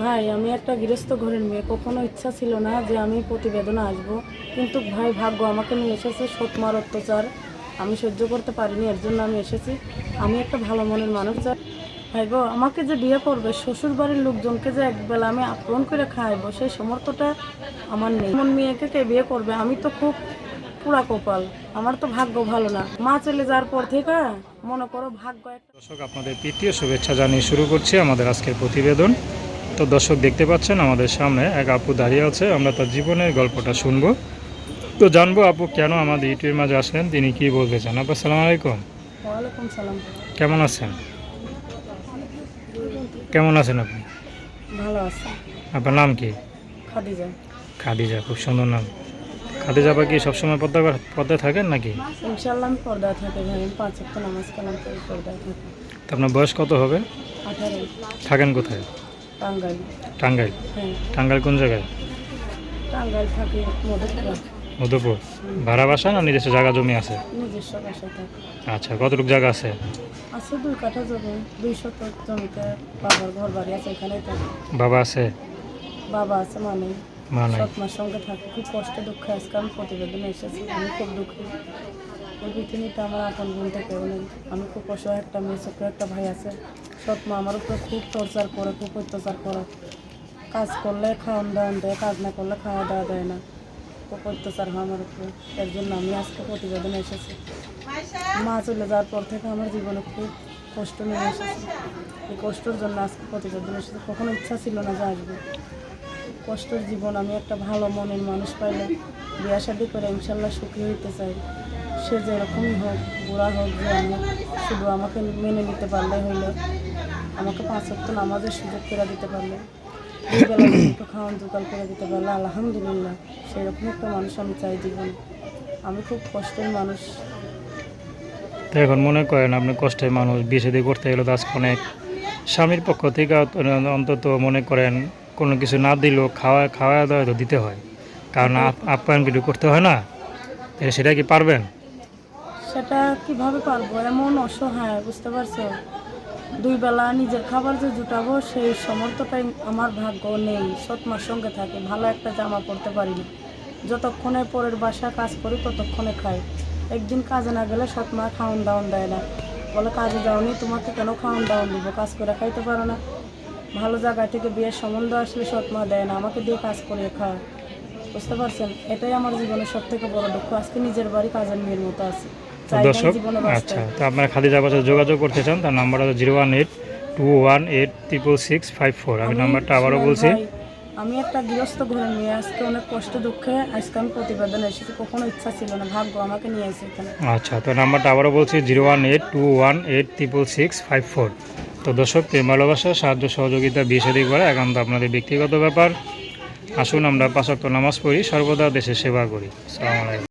ভাই, আমি একটা গৃহস্থ ঘরের মেয়ে। কখনো ইচ্ছা ছিল না যে আমি প্রতিবেদনে আসব। কিন্তু ভাই, ভাগ্য আমাকে নিয়ে এসেছে সৎমার অত্যাচার। আমি সহ্য করতে পারিনি, এর জন্য আমি এসেছি। আমি একটা ভালো মনের মানুষ যা ভাই গো, আমাকে যে বিয়ে করবে শ্বশুর বাড়ির লোকজনকে যে একবেলা আমি আপন করে খাওয়াবো সেই সমর্থটা আমার নেই। এমন মেয়েকে কে বিয়ে করবে? আমি তো খুব পুরা কপাল। আমার তো ভাগ্য ভালো না। মা চলে যাওয়ার পর থেকে মনে করো ভাগ্য দর্শক, আপনাদের তৃতীয় শুভেচ্ছা জানিয়ে শুরু করছি আমাদের আজকের প্রতিবেদন। তো দর্শক দেখতে পাচ্ছেন আমাদের সামনে এক আপু দাঁড়িয়ে আছে আমরা তার জীবনের গল্পটা শুনব। তো জানব আপু কেন আমাদের ইউটিউবের মাঝে আসলেন তিনি কি বলতে চান? আপু আসসালামু আলাইকুম। কেমন আছেন? কেমন আছেন আপনি? ভালো আছে। আপনার নাম কি? খাদিজা। খাদিজা খুব সুন্দর নাম। খাদিজা আপা কি সবসময় পদ্মা পদ্মায় থাকেন নাকি? ইনশাল্লাহ আমি পর্দায় থাকি আমি পাঁচ নামাজ কালাম পর্দায় থাকি। আপনার বয়স কত হবে? থাকেন কোথায়? টাঙ্গাইল। টাঙ্গাইল? হ্যাঁ। টাঙ্গাইল কোন জায়গায়? টাঙ্গাইল থাকি মধুপুরা। মধুপুর। ভাড়া বাসা না নিজস্ব জায়গা জমি আছে? নিজস্ব বাসায় থাকি। আচ্ছা কতটুকু জায়গা আছে? আছে দুই কাঠা জমি দুই শতক জমিতে বাবার ঘর বাড়ি আছে এখানেই থাকি বাবা আছে? বাবা আছে মানে। মা নাই সৎ সঙ্গে থাকি। খুব কষ্টে দুঃখে আজকে আমি প্রতিবেদনে এসেছি। আমি খুব দুঃখী। ওই পৃথিবীতে আমার আপন কেউ নেই আমি খুব অসহায় একটা মেয়ে ছোট্ট একটা ভাই আছে। সৎ মা, আমার উপরে খুব টর্চার করে, খুব অত্যাচার করে। কাজ করলে খাওয়ান দাওয়ান দেয়, কাজ না করলে খাওয়া দাওয়া দেয় না। খুব অত্যাচার হয় আমার উপরে। এর জন্য আমি আজকে প্রতিবেদন এসেছি। মা চলে যাওয়ার পর থেকে আমার জীবনে খুব কষ্ট নিয়ে এসেছে। এই কষ্টের জন্য আজকে প্রতিবেদন এসেছে। কখনো ইচ্ছা ছিল না যে আসবে। কষ্টের জীবন, আমি একটা ভালো মনের মানুষ পাইলে বিয়া শাদি করে ইনশাল্লাহ সুখী হইতে চাই। সে যেরকমই হোক, বুড়া হোক, যে আমি শুধু আমাকে মেনে নিতে পারলে হইলে। আমাকে পাঁচ অক্ট নামাজের সুযোগ করে দিতে পারলে। একটু খাওয়ান জোগাড় করে দিতে পারলে। আলহামদুলিল্লাহ সেরকম একটা মানুষ আমি চাই জীবনে। আমি খুব কষ্টের মানুষ। তো এখন মনে করেন আপনি কষ্টের মানুষ বিয়ে করতে গেলে তো আজকে অনেক স্বামীর পক্ষ থেকে অন্তত মনে করেন কোনো কিছু না দিলেও খাওয়া খাওয়া দাওয়া তো দিতে হয়। কারণ আপ- আপ্যায়ন কিছু করতে হয় না। তাহলে সেটা কি পারবেন? সেটা কীভাবে পারব? এমন অসহায় বুঝতে পারছ? দুই বেলা নিজের খাবার যে জুটাবো, সেই সমর্থটাই আমার ভাগ্য নেই। সৎমার সঙ্গে থাকে, ভালো একটা জামা পরতে পারি না। যতক্ষণে পরের বাসা কাজ করি, ততক্ষণে খাই। একদিন কাজে না গেলে সৎমা খাওয়ান দাওয়ান দেয় না। বলে, কাজে যাওনি, তোমাকে কেন খাওয়ান দাওয়ান দিব? কাজ করে খাইতে পারো না। ভালো জায়গা থেকে বিয়ের সম্বন্ধ আসলে সৎমা দেয় না। আমাকে দিয়ে কাজ করে খাওয়া বুঝতে পারছেন? এটাই আমার জীবনের সব থেকে বড় দুঃখ। আজকে নিজের বাড়ি কাজের মেয়ের মতো আছে। দর্শক। আচ্ছা তো আপনারা খাদিজা বাসার যোগাযোগ করতে চান তার নাম্বার হচ্ছে zero one eight two one eight triple six five four আমি নাম্বারটা আবারও বলছি। আমি একটা গৃহস্থ ঘরের মেয়ে আজকে অনেক কষ্ট দুঃখে আজকে আমি প্রতিবেদন এসেছি কখনো ইচ্ছা ছিল না ভাগ্য আমাকে নিয়ে এসে এখানে। আচ্ছা তো নাম্বারটা আবারও বলছি zero one eight two one eight triple six five four তো দর্শক প্রেম ভালোবাসা সাহায্য সহযোগিতা বিয়ে শাদী করা একান্ত আপনাদের ব্যক্তিগত ব্যাপার। আসুন আমরা পাঁচক্ত নামাজ পড়ি সর্বদা দেশের সেবা করি। সালাম আলাইকুম।